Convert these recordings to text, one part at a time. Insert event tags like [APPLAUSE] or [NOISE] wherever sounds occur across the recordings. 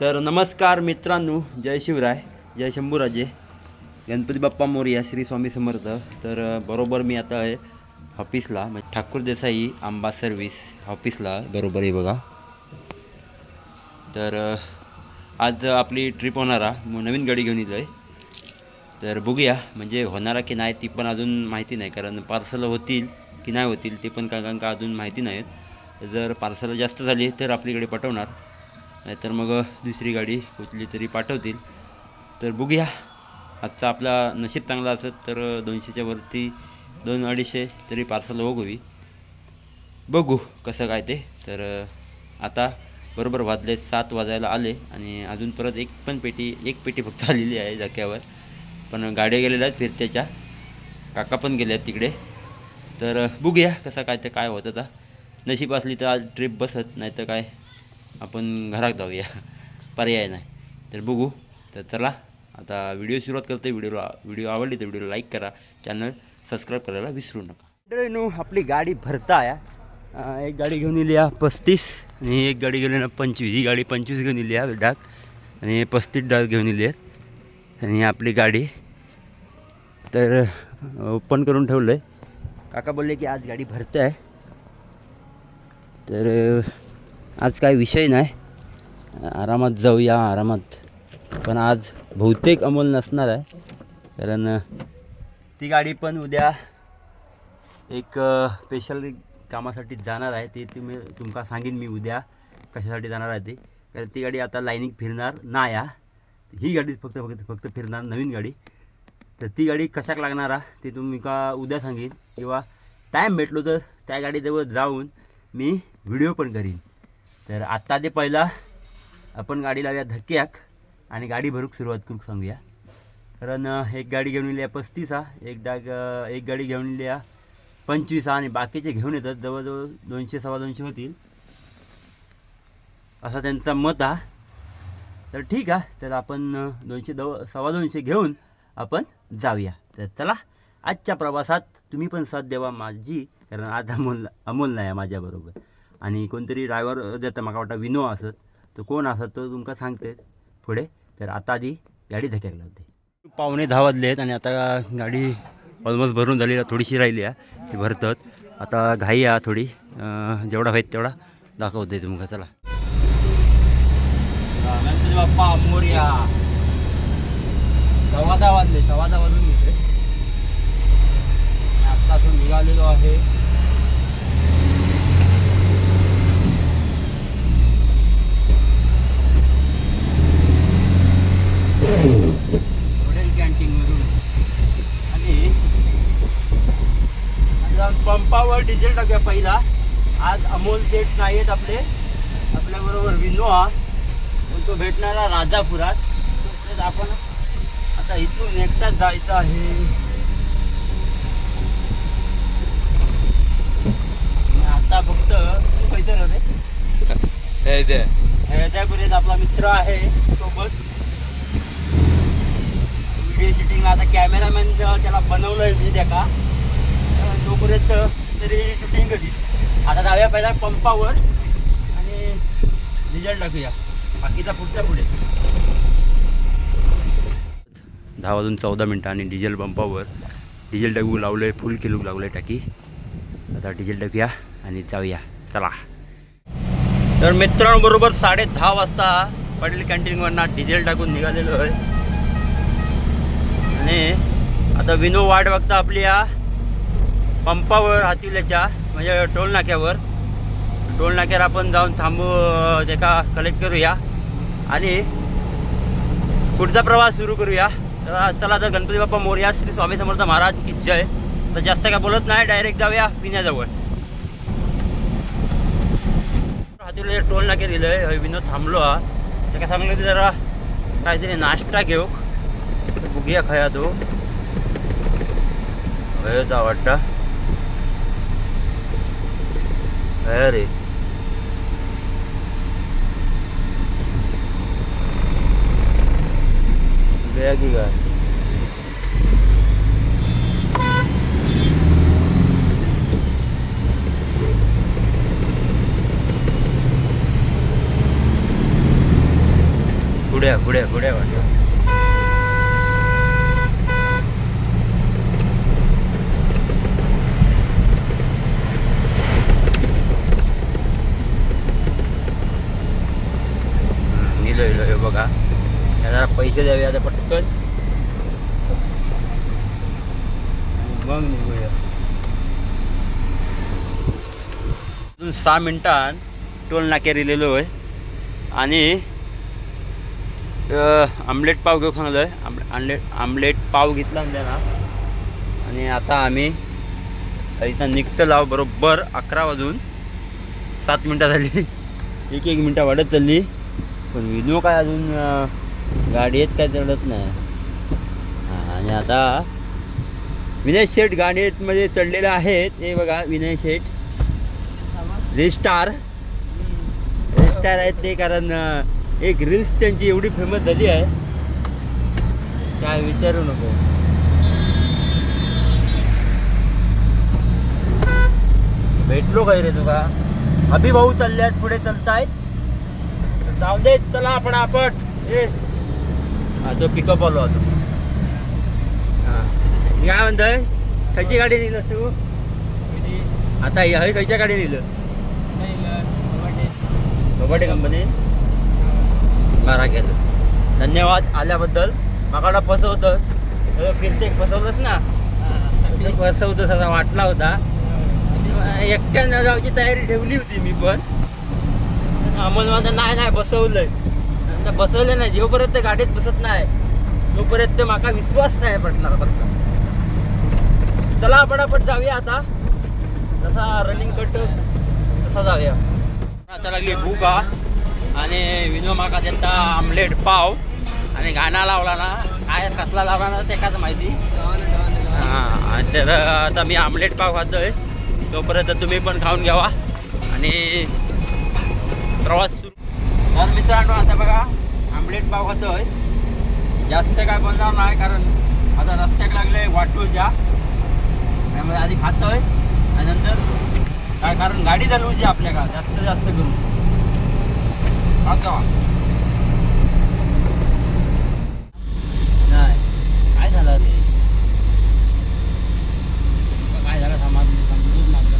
तर नमस्कार मित्रांनो जय शिवराय जय शंभूराजे. गणपती बाप्पा मोरया श्री स्वामी समर्थ. तर बरोबर मी आता आहे ऑफिसला म्हणजे ठाकूर देसाई आंबा सर्व्हिस ऑफिसला बरोबर आहे बघा. तर आज आपली ट्रिप होणारा मग नवीन गाडी घेऊन येतो आहे तर बघूया म्हणजे होणारा की नाही ती पण अजून माहिती नाही. कारण पार्सल होतील की नाही होतील ते पण का कारण का अजून माहिती नाहीत. जर पार्सल जास्त झाली तर आपलीकडे पाठवणार. नाहीतर मग दुसरी गाडी कुठली तरी पाठवतील. तर बघूया. आजचा आपला नशीब चांगला असत तर दोनशेच्या वरती दोन अडीचशे तरी पार्सल होवी बघू कसं काय ते. तर आता बरोबर वाजले सात वाजायला आले आणि अजून परत एक पण पेटी एक पेटी फक्त आलेली आहे जाक्यावर. पण गाड्या गेलेल्या आहेत फिरत्याच्या. काका पण गेल्या आहेत तिकडे. तर बघूया कसं काय ते काय होत आता. नशीब असली तर आज ट्रिप बसत नाही तर काय. आपण घरात जाऊया. पर्याय नाही. तर बघू. तर चला आता व्हिडिओ सुरुवात करतो व्हिडिओला व्हिडिओ आवडली तर व्हिडिओला लाईक करा. चॅनल सबस्क्राईब करायला विसरू नका. नो आपली गाडी भरता या एक गाडी घेऊन येली या पस्तीस आणि एक गाडी घेऊन येणार पंचवीस. ही गाडी पंचवीस घेऊन येली या डाक आणि पस्तीस डाग घेऊन येली आहेत आणि आपली गाडी. तर ओपन करून ठेवलं आहे काका बोलले की आज गाडी भरते आहे तर आज काय विषय नाही. आरामात जाऊया आरामात. पण आज बहुतेक अमोल नसणार आहे. कारण ती गाडी पण उद्या एक स्पेशल कामासाठी जाणार आहे. ती तुम्ही तुमका सांगेन मी उद्या कशासाठी जाणार आहे ती. कारण ती गाडी आता लाईनिंग फिरणार नाही या ही गाडी फक्त फक्त फक्त फिरणार नवीन गाडी. तर ती गाडी कशाक लागणार आहे ते तुम्ही का उद्या सांगेन. किंवा टाईम भेटलो तर त्या गाडीजवळ जाऊन मी व्हिडिओ पण करीन. तर आत्ता ते पहिला आपण गाडी लावूया धक्क्याक आणि गाडी भरूक सुरुवात करूक सांगूया. कारण एक गाडी घेऊन येईल पस्तीस हा एक डाग एक गाडी घेऊन येईल पंचवीस हा आणि बाकीचे घेऊन येतात. जवळजवळ दोनशे सव्वा दोनशे होतील. असा त्यांचा मत हा. तर ठीक आहे तर आपण दोनशे दव सव्वा दोनशे घेऊन आपण जाऊया. तर चला आजच्या प्रवासात तुम्ही पण साथ द्यावा माझी. कारण आज अमोल अमोल नाही आहे माझ्याबरोबर. आणि कोणतरी ड्रायव्हर देतं मला वाटतं विनो असत तो कोण असत तो तुमका सांगते पुढे. तर आता आधी गाडी धक्याक लावते पावणे दहा वाजले आहेत आणि आता गाडी ऑलमोस्ट भरून झाली थोडीशी राहिली आहे ती भरतात. आता घाई आहे थोडी. जेवढा होईल तेवढा दाखवते तुमका चला. बाप्पा मोर्या सव्वा दहा वाजले सव्वा दहा वाजून घेते आत्ता असं निघालेलो आहे. हॉटेल कॅन्टीनमधून आणि पंपावर डिझेल टाकूया पहिला. आज अमोल सेट नाही आहेत आपले. आपल्याबरोबर विनो हा पण तो भेटणारा राजापुरात आपण आता इथून एकटाच जायचं आहे. आता फक्त पैसे रे. ह्याच्यापर्यंत आपला मित्र आहे सोबत व्हिडिओ शूटिंग आता कॅमेरामॅन त्याला बनवलंय मी त्या का तर तोपर्यंत तरी शूटिंग कधी. आता जाऊया पहिला पंपावर आणि रिझल्ट टाकूया बाकीचा पुढच्या पुढे. दहा वाजून चौदा मिनटं आणि डिझेल पंपावर डिझेल टाकू लावलं आहे फुल किलो लावलं आहे टाकी. आता डिझेल टाकूया आणि जाऊया. चला. तर मित्रांबरोबर साडे दहा वाजता पटेल कॅन्टीनवरनं डिझेल टाकून निघालेलो आहे. आणि आता विनो वाट बघता आपली या पंपावर हातिवल्याच्या म्हणजे टोल नाक्यावर. टोल नाक्यावर आपण जाऊन थांबू त्याका कलेक्ट करूया. आणि पुढचा प्रवास सुरू करूया. तर चला तर गणपती बाप्पा मोर्या श्री स्वामी समर्थ महाराज की जय. तर जास्त काय बोलत नाही डायरेक्ट जाऊया पिण्याजवळ. हातीला टोल नाके दिलं विनोद थांबलो हा. तर काय सांगलं की जरा काहीतरी नाश्ता घेऊ. तर बघूया खया तो होता वाटतं अरे गया की काय पुढे पुढे पुढे वाटतं निलो इलो हे बघा. त्याला पैसे द्यावे आता पटकन. मग निघूया. अजून सहा मिनटान टोल नाक्यात दिलेलो आहे. आणि आमलेट पाव घेऊ सांगलो आहे. आमलेट आमलेट पाव घेतला म्हणजे ना आणि आता आम्ही इथं निघतं लाव बरोबर अकरा वाजून सात मिनटं झाली. एक एक मिनटं वाढत चालली. पण विनो काय अजून गाडी येत काय चढत नाही. हां आणि आता विनय शेठ गाडीमध्ये चढलेले आहेत. हे बघा विनय शेठ. रिस्टार रिस्टार आहेत ते कारण एक रील्स त्यांची एवढी फेमस झाली आहे. काय विचारू नको. भेटलो काय रे तुका? अभिभाऊ चालले आहेत पुढे चलतायत. जाऊ देत चला आपण आपण. ए. हा तो पिकअप आलो आता. हा. मी काय म्हणतोय? खयची गाडी नेलं तू? आता हे खयच्या गाडी नेलं कबड्डी कंपनी बरा केलंस. धन्यवाद आल्याबद्दल. माकाला फसवतस. फिरते फसवलंस ना? फसवतस असा वाटला होता. एकट्यानं जायची तयारी ठेवली होती मी पण. अमोल माझं नाही नाही बसवलंय. आता बसवलं नाही. जेवपर्यंत गाडीत बसत नाही तोपर्यंत माका विश्वास नाही पडणार फक्त चला पटापट जाऊया आता. जसा रनिंग कट तसा जाऊया. आता लागली भूका आणि विनो माका त्यांचा आमलेट पाव. आणि गाणा लावला ना. काय कसला लावला ना ते काच माहिती? हां आणि तर आता मी आमलेट पाव खातोय. तोपर्यंत तुम्ही पण खाऊन घ्यावा. आणि प्रवास सुरू. तर मित्रांनो आता बघा आमलेट पाव खातोय. जास्त काय बनणार नाही कारण आता रस्त्याक लागले वाटूच्या त्यामुळे आधी खातोय. आणि नंतर काय कारण गाडी चालवूची आपल्या का जास्त जास्त करून. खात. नाही. काय झालं ते काय झालं थांबा तुम्ही समजूच मागलं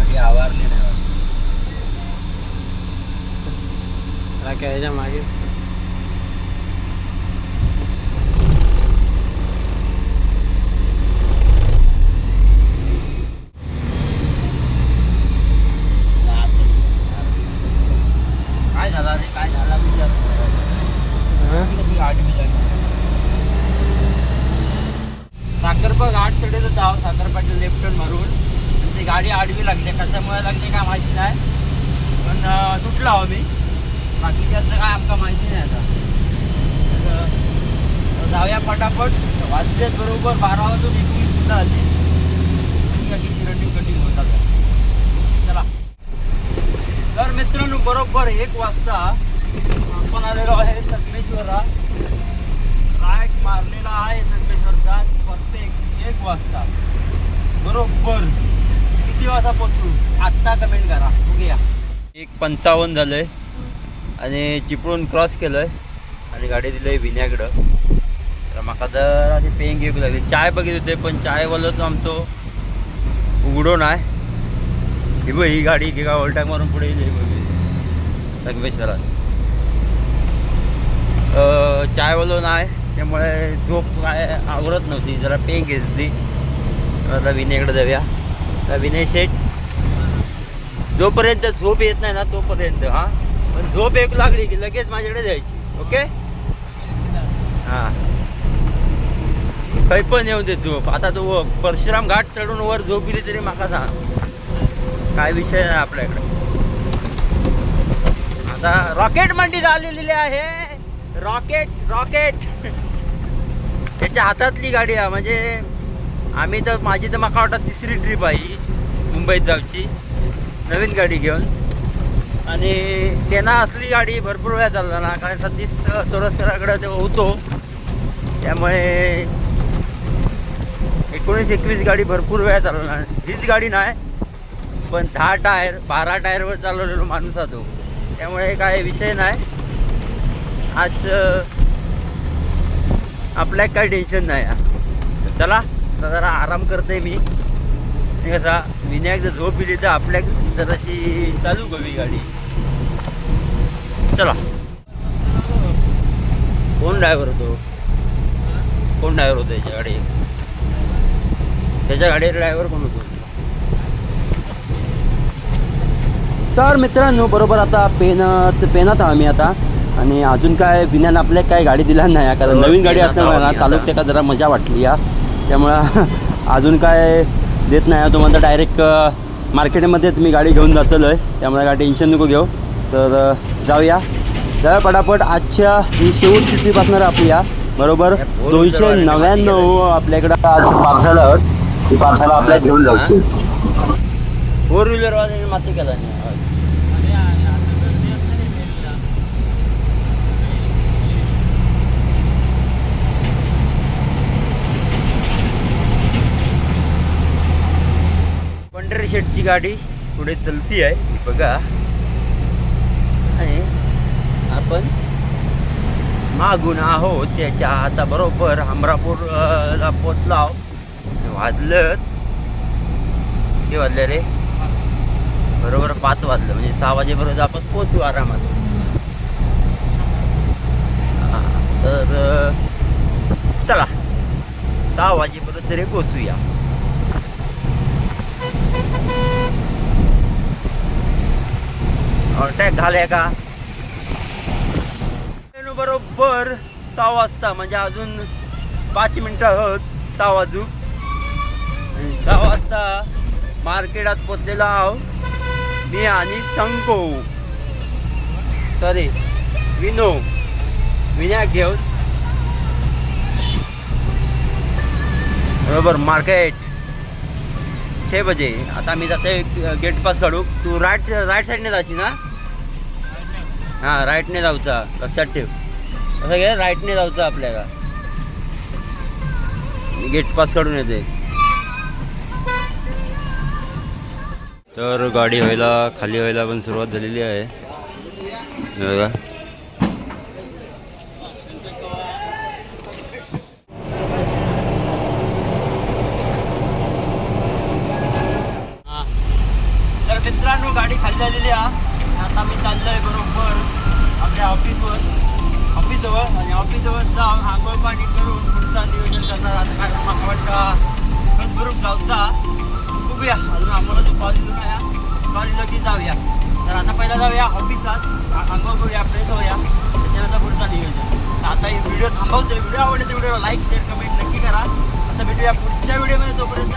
आधी आवारली नाही काय ह्याच्या मागे। काय झालं रे? काय झाला? विचार आठ चढेल जाव साखरपाच्या लेफ्ट टर्न मारून. आणि ती गाडी आडवी लागली. कशामुळे लागली काय माहिती नाही. पण सुटला हो मी. बाकी बाकीच्याचं काय आमका माहिती नाही आता. तर, जाऊया पटापट. वाजलेत बरोबर बारा वाजून एकवीस सुद्धा आली किती रनिंग कटिंग होतात चला. तर मित्रांनो बरोबर एक वाजता आपण आलेलो आहे संगमेश्वरला. राईट मारलेला आहे संगमेश्वरचा प्रत्येक एक वाजता. बरोबर. किती वाजता पोचू आत्ता कमेंट करा. बघूया. एक पंचावन्न झालंय. आणि चिपळून क्रॉस केलंय. आणि गाडी दिलंय विण्याकडं. तर म्हाका जर अशी पेंग घेऊक लागली. चाय बघित होते पण चायवालोच आमचो उघडो नाही ही बघ ही गाडी की का मारून पुढे येईल संगमेश्वरात. चायवालो नाही त्यामुळे झोप काय आवरत नव्हती. जरा पेंग घेतली आता विनयकडे जाऊया. तर विनय शेठ जोपर्यंत झोप येत नाही ना तोपर्यंत हां. पण झोप एक लागली की लगेच माझ्याकडे जायची ओके? हां. काही पण येऊन दे झोप आता तू परशुराम घाट चढून वर झोप गेली तरी माका सांग. काय विषय नाही आपल्याकडे? आता रॉकेट मंडी झालेली आहे. Rocket rocket. त्याच्या हातातली गाडी आहे. म्हणजे आम्ही तर माझी तर मला वाटत तिसरी ट्रिप आहे मुंबईत जाऊची. नवीन गाडी घेऊन. आणि त्यांना असली गाडी भरपूर वेळा चालला ना कारण सतीश तोरसकराकडे तेव्हा होतो. त्यामुळे एकोणीस एकवीस गाडी भरपूर वेळा चालवणार हीच गाडी नाही पण दहा टायर बारा टायरवर चालवलेलो माणूस आतो तो. त्यामुळे काय विषय नाही. आज आपल्या काही टेन्शन नाही. चला जरा आराम करते मी. कसा विनायक जर झोप दिली तर आपल्या जराशी चालू कवी गाडी. चला. कोण ड्रायव्हर होतो? कोण ड्रायव्हर होतो त्याच्या गाडी त्याच्या गाडीवर ड्रायव्हर कोण होतो? तर मित्रांनो बरोबर आता पेनात पेनात आम्ही आता. आणि अजून काय विज्ञान आपल्या काय गाडी दिला नाही. कारण हो, नवीन गाडी असल्यामुळे ना चालूक आता. त्याका जरा मजा वाटली या त्यामुळं [LAUGHS] अजून काय देत नाही. तो म्हणता डायरेक्ट मार्केटमध्येच मी गाडी घेऊन जातलो आहे त्यामुळे काय टेन्शन नको घेऊ. तर जाऊया. जाऊया पटापट आजच्या ही शेवटची ट्रिप असणार आपली या बरोबर दोनशे नव्याण्णव आपल्याकडं आज पार्सल ती पार्सल आपल्या घेऊन जाऊ. फोर व्हीलरवाल्याने माती केला पंढरी शेटची गाडी पुढे चलती आहे. बघा. आपण मागून आहोत. त्याच्या आता बरोबर हमरापूरला पोचलो आहोत वाजलंच. किती वाजलं रे? बरोबर पाच वाजलं. म्हणजे सहा वाजेपर्यंत आपण पोचू आरामात. हा, तर चला. सहा वाजेपर्यंत तरी पोचूया अटॅक झालाय का? बरोबर सहा वाजता म्हणजे अजून पाच मिनिटं आहोत सहा वाजू. सहा वाजता मार्केटात पोचलेला आहो मी आणि संको सॉरी विनो. विनायक घेऊन. बरोबर मार्केट. छे बजे. आता मी जाते गेट पास काढू. तू राईट राईट साईडने जायची ना? हां राईटने जाऊचा. लक्षात ठेव. असं घे राईटने जायचं आपल्याला. गेट पास काढून येते. तर गाडी व्हायला खाली व्हायला पण सुरुवात झालेली आहे. बघा. तर मित्रांनो गाडी खाली झालेली आहे. आता मी चाललोय बरोबर आपल्या ऑफिसवर ऑफिसजवळ आणि ऑफिसजवळ जाऊन आंघोळ पाणी करून पुढचा नियोजन करणार आता काय मला वाटतं बरोबर जाऊचा बघूया अजून आम्हाला जो कॉल दिला नाही. कॉल दिला की जाऊया. तर आता पहिला जाऊया ऑफिसला आंघोळ करूया फ्रेश होऊया. त्याच्यानंतर पुढचा नियोजन. आता ही व्हिडिओ थांबवतोय. व्हिडिओ आवडले तर व्हिडिओला लाईक शेअर कमेंट नक्की करा. आता भेटूया पुढच्या व्हिडिओमध्ये तोपर्यंत.